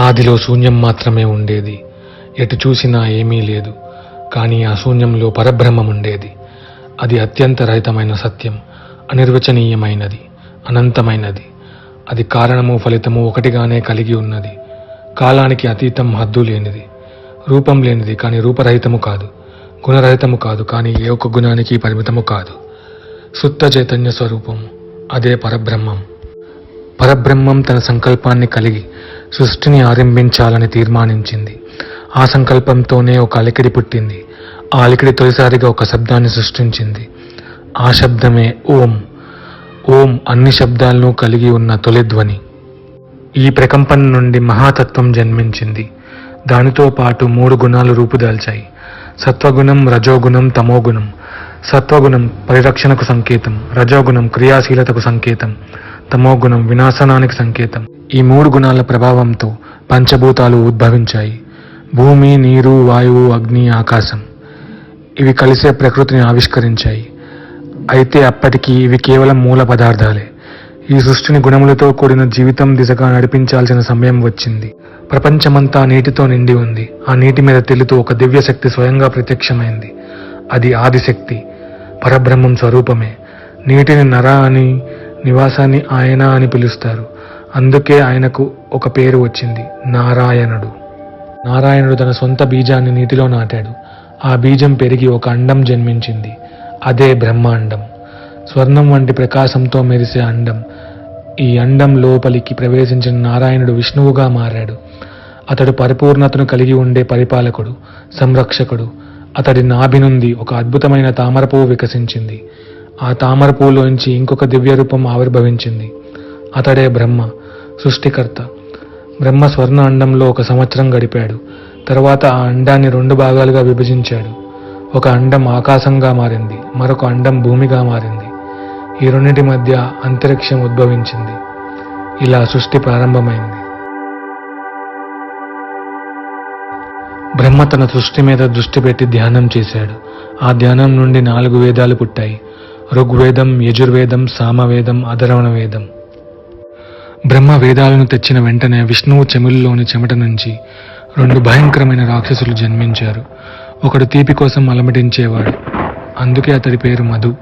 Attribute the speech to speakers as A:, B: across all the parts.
A: ఆదిలో శూన్యం మాత్రమే ఉండేది. ఎటు చూసినా ఏమీ లేదు. కానీ ఆ శూన్యంలో పరబ్రహ్మం ఉండేది. అది అత్యంత రహితమైన సత్యం అనిర్వచనీయమైనది అనంతమైనది. అది కారణము ఫలితము ఒకటిగానే కలిగి ఉన్నది. కాలానికి అతీతం హద్దు లేనిది రూపం లేనిది కానీ రూపరహితము కాదు గుణరహితము కాదు కానీ ఏ ఒక్క గుణానికి పరిమితము కాదు. సుత్త చైతన్య స్వరూపం అదే పరబ్రహ్మం. పరబ్రహ్మం తన సంకల్పాన్ని కలిగి సృష్టిని ఆరంభించాలని తీర్మానించింది. ఆ సంకల్పంతోనే ఒక అలికిడి పుట్టింది. ఆ అలికిడి తొలిసారిగా ఒక శబ్దాన్ని సృష్టించింది. ఆ శబ్దమే ఓం. ఓం అన్ని శబ్దాలను కలిగి ఉన్న తొలి ధ్వని. ఈ ప్రకంపన నుండి మహాతత్వం జన్మించింది. దానితో పాటు మూడు గుణాలు రూపుదాల్చాయి. సత్వగుణం రజోగుణం తమోగుణం. సత్వగుణం పరిరక్షణకు సంకేతం. రజోగుణం క్రియాశీలతకు సంకేతం. తమోగుణం వినాశనానికి సంకేతం. ఈ మూడు గుణాల ప్రభావంతో పంచభూతాలు ఉద్భవించాయి. భూమి నీరు వాయువు అగ్ని ఆకాశం. ఇవి కలిసే ప్రకృతిని ఆవిష్కరించాయి. అయితే అప్పటికి ఇవి కేవలం మూల పదార్థాలే. ఈ సృష్టిని గుణములతో కూడిన జీవితం దిశగా నడిపించాల్సిన సమయం వచ్చింది. ప్రపంచమంతా నీటితో నిండి ఉంది. ఆ నీటి మీద తెలుతూ ఒక దివ్య శక్తి స్వయంగా ప్రత్యక్షమైంది. అది ఆదిశక్తి పరబ్రహ్మం స్వరూపమే. నీటిని నర అని నివాసాన్ని ఆయన అని పిలుస్తారు. అందుకే ఆయనకు ఒక పేరు వచ్చింది నారాయణుడు. నారాయణుడు తన సొంత బీజాన్ని నీటిలో నాటాడు. ఆ బీజం పెరిగి ఒక అండం జన్మించింది అదే బ్రహ్మాండం. స్వర్ణం వంటి ప్రకాశంతో మెరిసే అండం. ఈ అండం లోపలికి ప్రవేశించిన నారాయణుడు విష్ణువుగా మారాడు. అతడు పరిపూర్ణతను కలిగి ఉండే పరిపాలకుడు సంరక్షకుడు. అతడి నాభి నుండి ఒక అద్భుతమైన తామరపువ్వు వికసించింది. ఆ తామర పూలోంచి ఇంకొక దివ్య రూపం ఆవిర్భవించింది. అతడే బ్రహ్మ సృష్టికర్త. బ్రహ్మ స్వర్ణ అండంలో ఒక సంవత్సరం గడిపాడు. తర్వాత ఆ అండాన్ని రెండు భాగాలుగా విభజించాడు. ఒక అండం ఆకాశంగా మారింది మరొక అండం భూమిగా మారింది. ఈ రెండింటి మధ్య అంతరిక్షం ఉద్భవించింది. ఇలా సృష్టి ప్రారంభమైంది. బ్రహ్మ తన సృష్టి మీద దృష్టి పెట్టి ధ్యానం చేశాడు. ఆ ధ్యానం నుండి నాలుగు వేదాలు పుట్టాయి. ఋగ్వేదం యజుర్వేదం సామవేదం అధర్వణ వేదం బ్రహ్మ వేదాలను తెచ్చిన వెంటనే విష్ణువు చెముల్లోని చెమట నుంచి రెండు భయంకరమైన రాక్షసులు జన్మించారు. ఒకడు తీపి కోసం అలమటించేవాడు అందుకే అతడి పేరు మధు.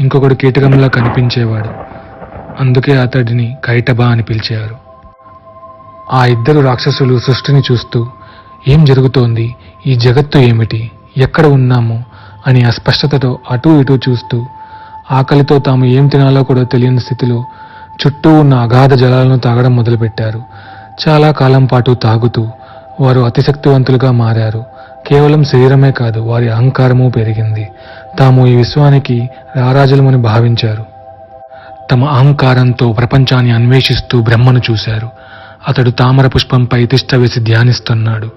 A: ఇంకొకడు కీటకంలా కనిపించేవాడు అందుకే అతడిని కైటబా అని పిలిచారు. ఆ ఇద్దరు రాక్షసులు సృష్టిని చూస్తూ ఏం జరుగుతోంది? ఈ జగత్తు ఏమిటి? ఎక్కడ ఉన్నాము? అని అస్పష్టతతో అటూ ఇటూ చూస్తూ ఆకలితో తాము ఏం తినాలో కూడా తెలియని స్థితిలో చుట్టూ ఉన్న అగాధ జలాలను తాగడం మొదలుపెట్టారు. చాలా కాలం పాటు తాగుతూ వారు అతిశక్తివంతులుగా మారారు. కేవలం శరీరమే కాదు వారి అహంకారము పెరిగింది. తాము ఈ విశ్వానికి రారాజులమని భావించారు. తమ అహంకారంతో ప్రపంచాన్ని అన్వేషిస్తూ బ్రహ్మను చూశారు. అతడు తామర పుష్పంపై తిష్ట వేసి ధ్యానిస్తున్నాడు.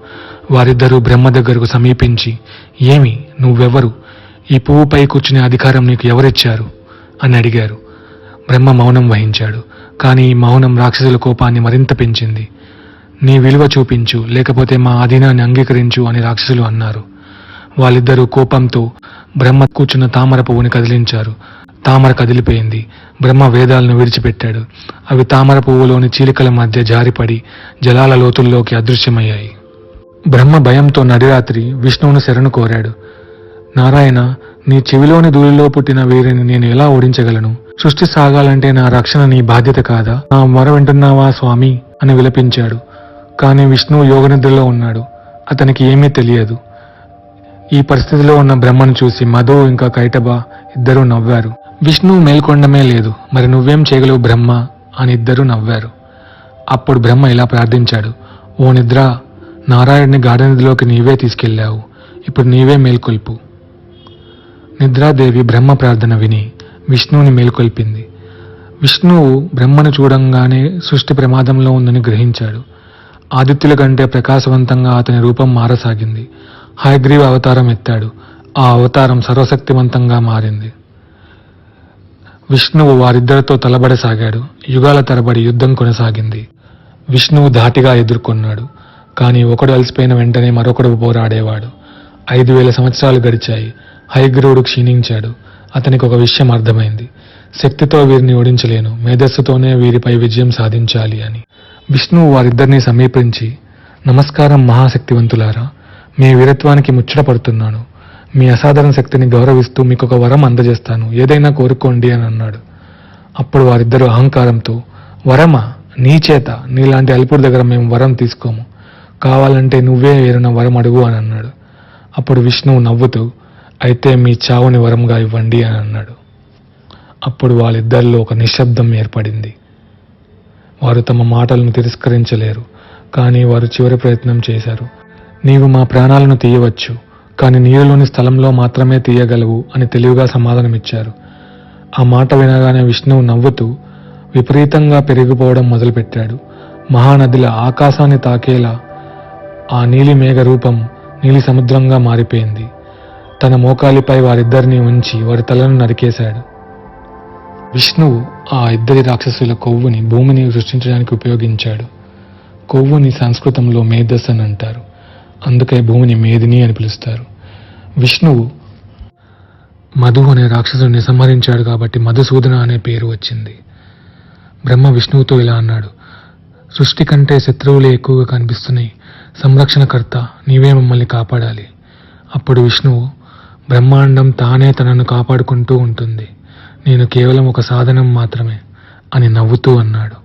A: వారిద్దరూ బ్రహ్మ దగ్గరకు సమీపించి ఏమి? నువ్వెవరు? ఈ పువ్వుపై కూర్చునే అధికారం నీకు ఎవరిచ్చారు? అని అడిగారు. బ్రహ్మ మౌనం వహించాడు. కానీ ఈ మౌనం రాక్షసుల కోపాన్ని మరింత పెంచింది. నీ విలువ చూపించు లేకపోతే మా అధీనాన్ని అంగీకరించు అని రాక్షసులు అన్నారు. వాళ్ళిద్దరూ కోపంతో బ్రహ్మ కూర్చున్న తామర పువ్వుని కదిలించారు. తామర కదిలిపోయింది. బ్రహ్మ వేదాలను విడిచిపెట్టాడు. అవి తామర పువ్వులోని చీలికల మధ్య జారిపడి జలాల లోతుల్లోకి అదృశ్యమయ్యాయి. బ్రహ్మ భయంతో నడిరాత్రి విష్ణువును శరణు కోరాడు. నారాయణ నీ చెవిలోని ధూళిలో పుట్టిన వీరిని నేను ఎలా ఓడించగలను? సృష్టి సాగాలంటే నా రక్షణ నీ బాధ్యత కాదా? నా మొర వింటున్నావా స్వామి? అని విలపించాడు. కానీ విష్ణువు యోగనిద్రలో ఉన్నాడు. అతనికి ఏమీ తెలియదు. ఈ పరిస్థితిలో ఉన్న బ్రహ్మను చూసి మధు ఇంకా కైటబా ఇద్దరూ నవ్వారు. విష్ణువు మేల్కొండమే లేదు. మరి నువ్వేం చేయగలవు బ్రహ్మ? అని ఇద్దరూ నవ్వారు. అప్పుడు బ్రహ్మ ఇలా ప్రార్థించాడు. ఓ నిద్ర నారాయణ్ని గాఢనిధిలోకి నీవే తీసుకెళ్ళావు. ఇప్పుడు నీవే మేల్కొల్పు. నిద్రాదేవి బ్రహ్మ ప్రార్థన విని విష్ణువుని మేల్కొల్పింది. విష్ణువు బ్రహ్మను చూడంగానే సృష్టి ప్రమాదంలో ఉందని గ్రహించాడు. ఆదిత్యుల కంటే ప్రకాశవంతంగా అతని రూపం మారసాగింది. హయగ్రీవ అవతారం ఎత్తాడు. ఆ అవతారం సర్వశక్తివంతంగా మారింది. విష్ణువు వారిద్దరితో తలబడసాగాడు. యుగాల తరబడి యుద్ధం కొనసాగింది. విష్ణువు ధాటిగా ఎదుర్కొన్నాడు. కానీ ఒకడు అలసిపోయిన వెంటనే మరొకడు పోరాడేవాడు. ఐదు వేల సంవత్సరాలు గడిచాయి. హయగ్రీవుడు క్షీణించాడు. అతనికి ఒక విషయం అర్థమైంది. శక్తితో వీరిని ఓడించలేను. మేధస్సుతోనే వీరిపై విజయం సాధించాలి అని. విష్ణువు వారిద్దరినీ సమీపించి నమస్కారం మహాశక్తివంతులారా మీ వీరత్వానికి ముచ్చటపడుతున్నాను మీ అసాధారణ శక్తిని గౌరవిస్తూ మీకు ఒక వరం అందజేస్తాను. ఏదైనా కోరుకోండి అని అన్నాడు. అప్పుడు వారిద్దరూ అహంకారంతో వరమా? నీ చేత. నీలాంటి అల్పుడి దగ్గర మేము వరం తీసుకోము. కావాలంటే నువ్వే ఏదైనా వరం అడుగు అని అన్నాడు. అప్పుడు విష్ణువు నవ్వుతూ అయితే మీ చావుని వరంగా ఇవ్వండి అని అన్నాడు. అప్పుడు వాళ్ళిద్దరిలో ఒక నిశ్శబ్దం ఏర్పడింది. వారు తమ మాటలను తిరస్కరించలేరు కానీ వారు చివరి ప్రయత్నం చేశారు. నీవు మా ప్రాణాలను తీయవచ్చు కానీ నీరులోని స్థలంలో మాత్రమే తీయగలవు అని తెలివిగా సమాధానమిచ్చారు. ఆ మాట వినగానే విష్ణువు నవ్వుతూ విపరీతంగా పెరిగిపోవడం మొదలుపెట్టాడు. మహానదిల ఆకాశాన్ని తాకేలా ఆ నీలి మేఘ రూపం నీలి సముద్రంగా మారిపోయింది. తన మోకాలిపై వారిద్దరిని ఉంచి వారి తలను నరికేశాడు. విష్ణువు ఆ ఇద్దరి రాక్షసుల కొవ్వుని భూమిని సృష్టించడానికి ఉపయోగించాడు. కొవ్వుని సంస్కృతంలో మేధస్ అని అంటారు. అందుకే భూమిని మేదిని అని పిలుస్తారు. విష్ణువు మధు అనే రాక్షసుని సంహరించాడు కాబట్టి మధుసూదన అనే పేరు వచ్చింది. బ్రహ్మ విష్ణువుతో ఇలా అన్నాడు సృష్టి కంటే శత్రువులే ఎక్కువగా కనిపిస్తున్నాయి. సంరక్షణకర్త నీవే మమ్మల్ని కాపాడాలి. అప్పుడు విష్ణువు బ్రహ్మాండం తానే తనను కాపాడుకుంటూ ఉంటుంది. నేను కేవలం ఒక సాధనం మాత్రమే అని నవ్వుతూ అన్నాడు.